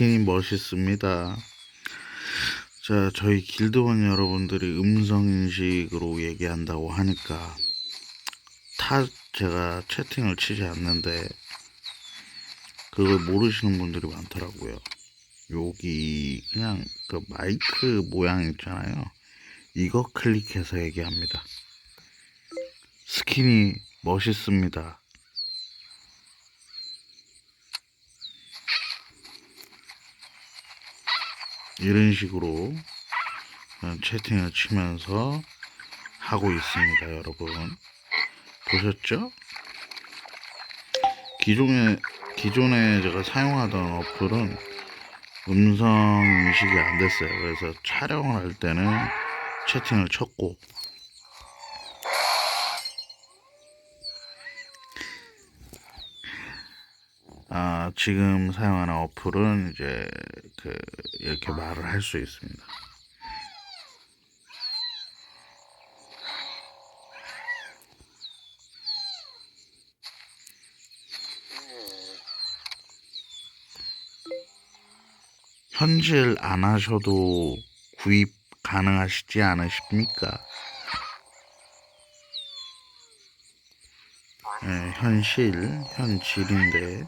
스킨이 멋있습니다. 자, 저희 길드원 여러분들이 음성인식으로 얘기한다고 하니까 타 제가 채팅을 치지 않는데 그걸 모르시는 분들이 많더라고요. 여기 그냥 그 마이크 모양 있잖아요. 이거 클릭해서 얘기합니다. 스킨이 멋있습니다. 이런 식으로 채팅을 치면서 하고 있습니다, 여러분. 보셨죠? 기존에 기존에 제가 사용하던 어플은 음성 인식이 안 됐어요. 그래서 촬영을 할 때는 채팅을 쳤고 아, 지금 사용하는 어플은 이제 그 이렇게 말을 할 수 있습니다. 현질 안 하셔도 구입 가능하시지 않으십니까? 네, 현실, 현질인데